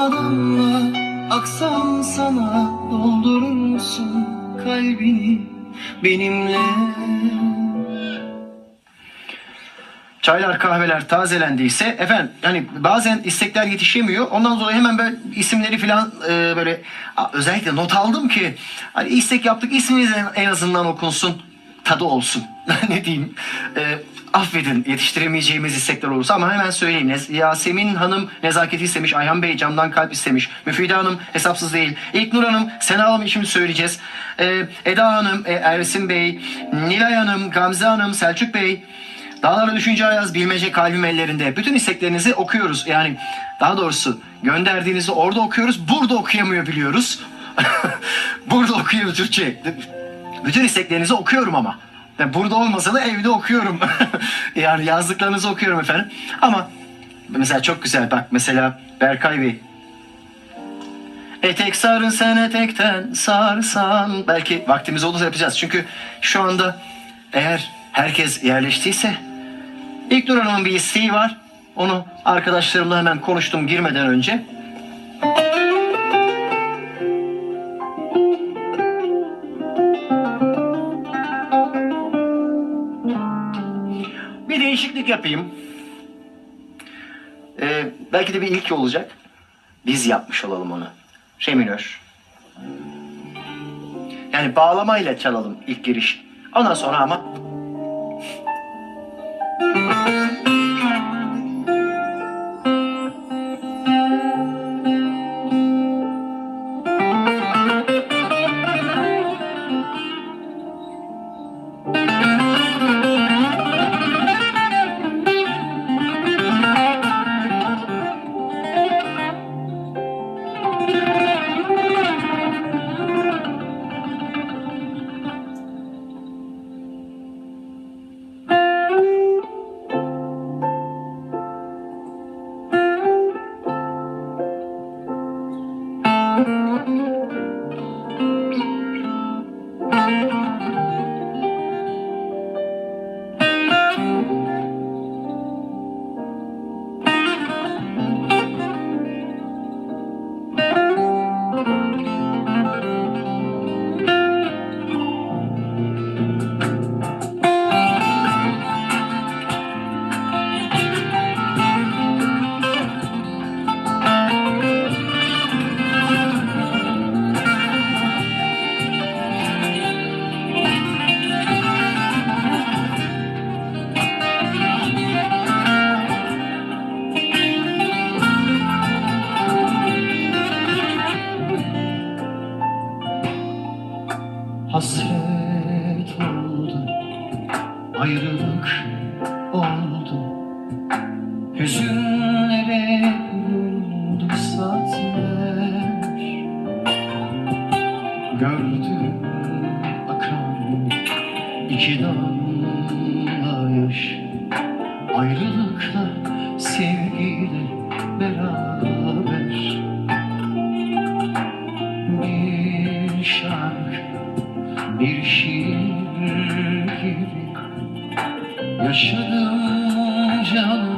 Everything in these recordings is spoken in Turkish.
damla aksam sana doldurur musun kalbini benimle? Çaylar kahveler tazelendiyse efendim hani bazen istekler yetişemiyor. Ondan dolayı hemen böyle isimleri falan e, böyle özellikle not aldım ki hani istek yaptık isminiz en azından okunsun tadı olsun. ne diyeyim? E, affedin yetiştiremeyeceğimiz istekler olursa ama hemen söyleyeyim. Yasemin Hanım nezaketi istemiş. Ayhan Bey camdan kalp istemiş. Müfide Hanım hesapsız değil. İlknur Hanım Sena Hanım için söyleyeceğiz. E, Eda Hanım, e, Ersin Bey, Nilay Hanım, Gamze Hanım, Selçuk Bey, Dağlara düşünce ayaz bilmece kalbim ellerinde. Bütün isteklerinizi okuyoruz. Yani daha doğrusu gönderdiğinizi orada okuyoruz. Burada okuyamıyor biliyoruz. burada okuyamıyor Türkçe. Bütün isteklerinizi okuyorum ama. Yani burada olmasa da evde okuyorum. yani yazdıklarınızı okuyorum efendim. Ama mesela çok güzel bak mesela Berkay Bey. Etek sarın sen etekten sarsan. Belki vaktimiz olursa yapacağız. Çünkü şu anda eğer herkes yerleştiyse İlknur Hanım'ın bir isteği var. Onu arkadaşlarımla hemen konuştum girmeden önce. Değişiklik yapayım. Ee, belki de bir ilk olacak. Biz yapmış olalım onu. Re minör. Yani bağlamayla çalalım ilk giriş. Ondan sonra ama Hasret oldu, ayrılık oldu. Hüzünlere vuruldu saatler. Gördüm akan iki damla yaş. Ayrılıkla sevgiyle beraber. Bir şarkı bir şiir gibi Yaşadım canım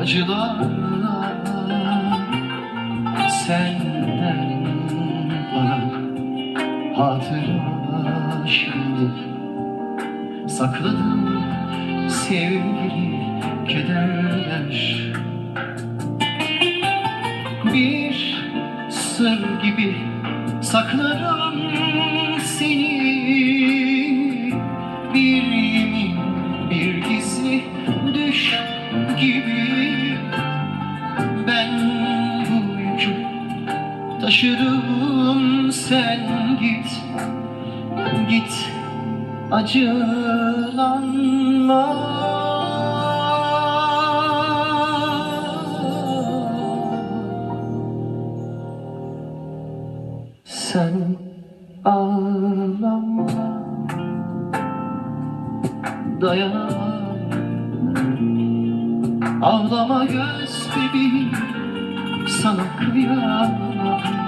acılarla. Senden bana hatıra şimdi Sakladım sevgili kederler. Bir sır gibi saklarım seni Git acılanma. Sen ağlama Dayanamam Ağlama göz bebeğim Sana kıyamam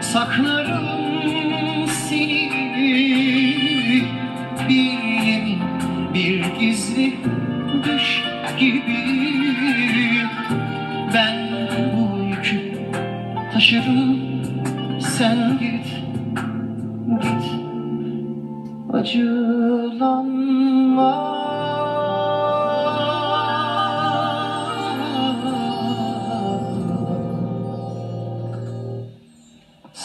saklarım seni. Bir yemin, bir gizli düş gibi. Ben bu yükü taşırım. Sen git Git. Acılanma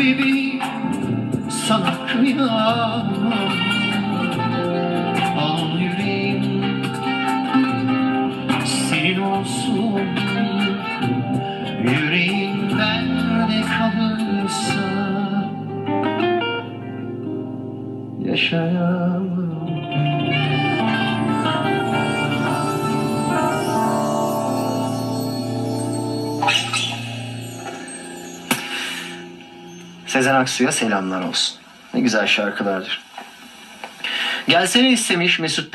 bebeğim sana kıyamam Sezen Aksu'ya selamlar olsun. Ne güzel şarkılardır. Gelsene istemiş Mesut